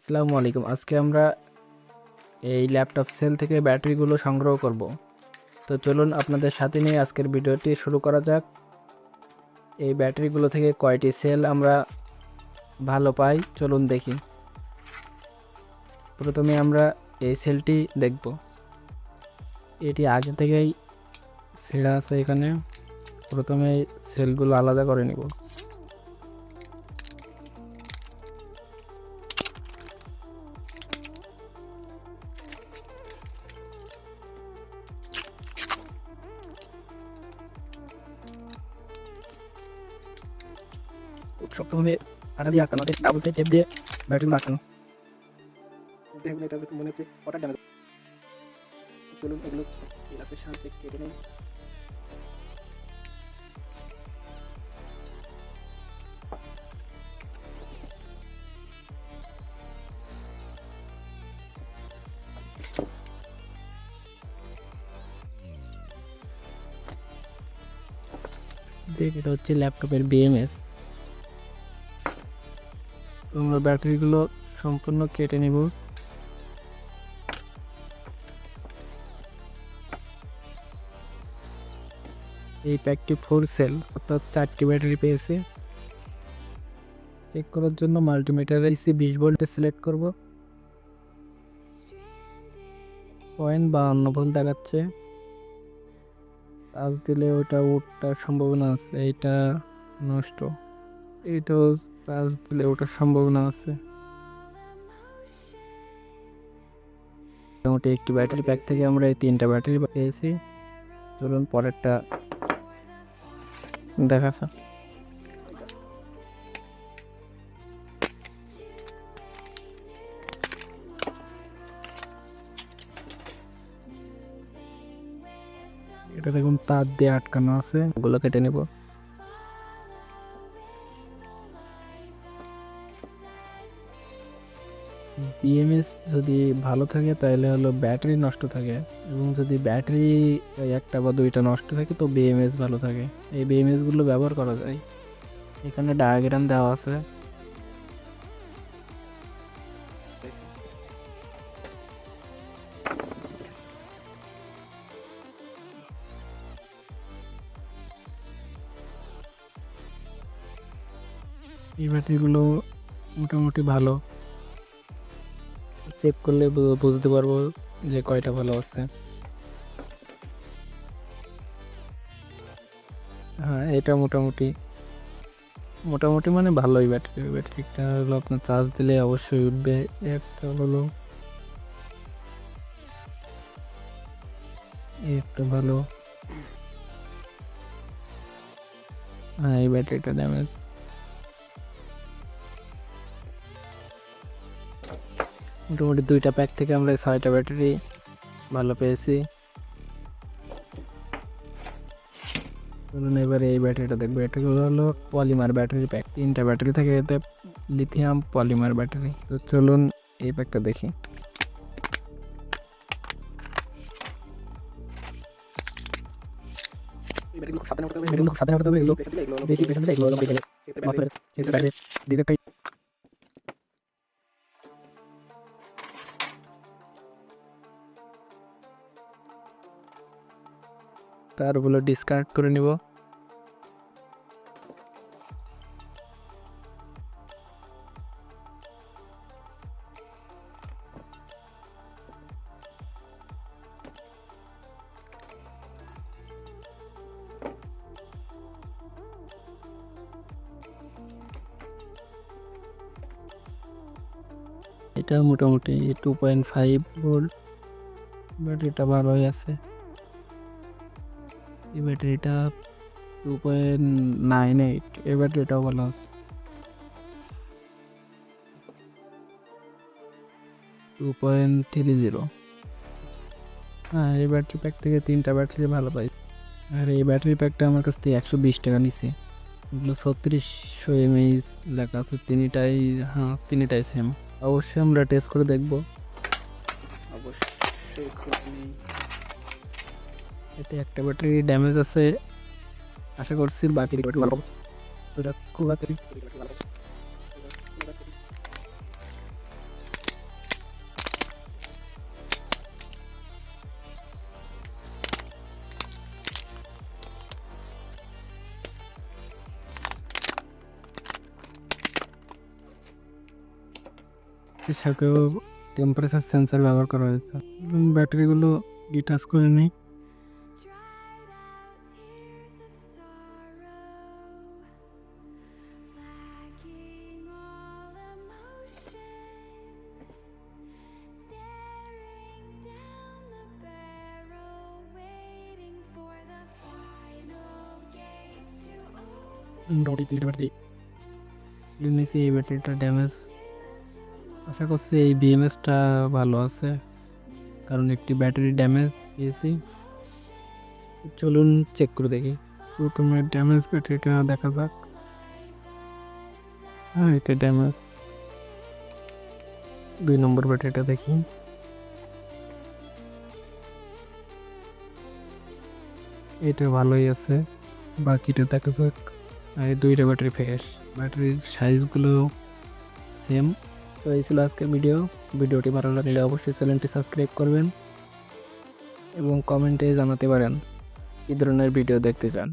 আসসালামু আলাইকুম। আজকে আমরা এই ল্যাপটপ সেল থেকে ব্যাটারিগুলো সংগ্রহ করব। তো চলুন আপনাদের সাথে নিয়ে আজকের ভিডিওটি শুরু করা যাক। এই ব্যাটারিগুলো থেকে কয়টি সেল আমরা ভালো পাই? চলুন দেখি। প্রথমে আমরা এই সেলটি দেখব। এটি আগে থেকেই ছেঁড়া আছে এখানে। প্রথমে সেলগুলো আলাদা করে নেব। শক্তভাবে আটা দিয়ে আটকানো ডাবল টেপ দিয়ে ব্যাটারিগুলো আটকানো দেখুন এটা মনে হচ্ছে কটা ড্যামেজ চলুন এগুলো গ্লাসের সাহায্যে কেটে নেই। দেখ এটা হচ্ছে ল্যাপটপের বিএমএস আমরা ব্যাটারিগুলো সম্পূর্ণ কেটে নেব। এই প্যাকটি ফোর সেল অর্থাৎ চারটি ব্যাটারি পেয়েছে। চেক করার জন্য মাল্টিমিটার এসি বিশ ভোল্টে সিলেক্ট করব। পয়েন্ট বা অন্য ভুল দেখাচ্ছে। চার্জ দিলে ওটা ওঠার সম্ভাবনা আছে, এইটা নষ্ট। এইটাও চার্জ দিলে ওঠার সম্ভাবনা আছে। মোটামুটি একটি ব্যাটারি প্যাক থেকে আমরা এই তিনটা ব্যাটারি পেয়েছি। চলুন পরেরটা দেখা যাক এটা দেখুন তার দিয়ে আটকানো আছে। ওগুলো কেটে নেব। বিএমএস যদি ভালো থাকে, তাহলে হলো ব্যাটারি নষ্ট থাকে। এবং যদি ব্যাটারি একটা বা দুইটা নষ্ট থাকে, তো বিএমএস ভালো থাকে। এই বিএমএসগুলো ব্যবহার করা যায়। এখানে ডায়াগ্রাম দেওয়া আছে। এই ব্যাটারিগুলো মোটামুটি ভালো। চেক করলে বুঝতে পারব যে কয়টা ভালো আছে। হ্যাঁ এটা মোটামুটি। মোটামুটি মানে ভালোই ব্যাটারি ব্যাটারিটা হলো আপনার চার্জ দিলে অবশ্যই উঠবে। একটা হলো একটা ভালো। হ্যাঁ এই ব্যাটারিটা ড্যামেজ মোটামুটি দুইটা প্যাক থেকে আমরা ছয়টা ব্যাটারি ভালো পেয়েছি। চলুন এবারে এই ব্যাটারিটা দেখব। এটাগুলো হলো পলিমার ব্যাটারি প্যাক তিনটা ব্যাটারি থাকে এতে লিথিয়াম পলিমার ব্যাটারি তো চলুন এই প্যাকটা দেখি। খুব সাবধানে হবে এগুলো এগুলো দিতে তারগুলো ডিসকানেক্ট করে নিব। এটা মোটামুটি টু পয়েন্ট ফাইভ ভোল্ট ব্যাটারিটা ভালোই আছে। এই ব্যাটারিটা টু পয়েন্ট নাইন এইট এই ব্যাটারিটাও ভালো আছে। টু পয়েন্ট থ্রি জিরো হ্যাঁ এই ব্যাটারি প্যাক থেকে তিনটা ব্যাটারি ভালো পাই। আর এই ব্যাটারি প্যাকটা আমার কাছ থেকে একশো বিশ টাকা নিছে। এগুলো ছত্রিশশো এমএইচ লেখা আছে, তিনটাই হ্যাঁ তিনটাই সেম অবশ্যই আমরা টেস্ট করে দেখব। অবশ্যই এতে একটা ব্যাটারি ড্যামেজ আছে। আশা করছি বাকি খুব তাড়াতাড়ি। সাথেও টেম্পারেচার সেন্সার ব্যবহার করা হয়েছে। ব্যাটারিগুলো ডিটাচ করে নিই। মোটামুটি তিনটে ব্যাটারি নিয়েছি এই ব্যাটারিটা ড্যামেজ আশা করছি এই বিএমএসটা ভালো আছে। কারণ একটি ব্যাটারি ড্যামেজ পেয়েছি চলুন চেক করে দেখি। প্রথমে ড্যামেজ ব্যাটারিটা দেখা যাক। হ্যাঁ এটা ড্যামেজ দুই নম্বর ব্যাটারিটা দেখি। এটা ভালোই আছে। বাকিটা দেখা যাক। আর এই দুইটা ব্যাটারি ফ্রেশ ব্যাটারির সাইজগুলো সেম তো এই ছিল আজকের ভিডিও ভিডিওটি ভালো লাগলে অবশ্যই চ্যানেলটি সাবস্ক্রাইব করবেন এবং কমেন্টে জানাতে পারেন কী ধরনের ভিডিও দেখতে চান।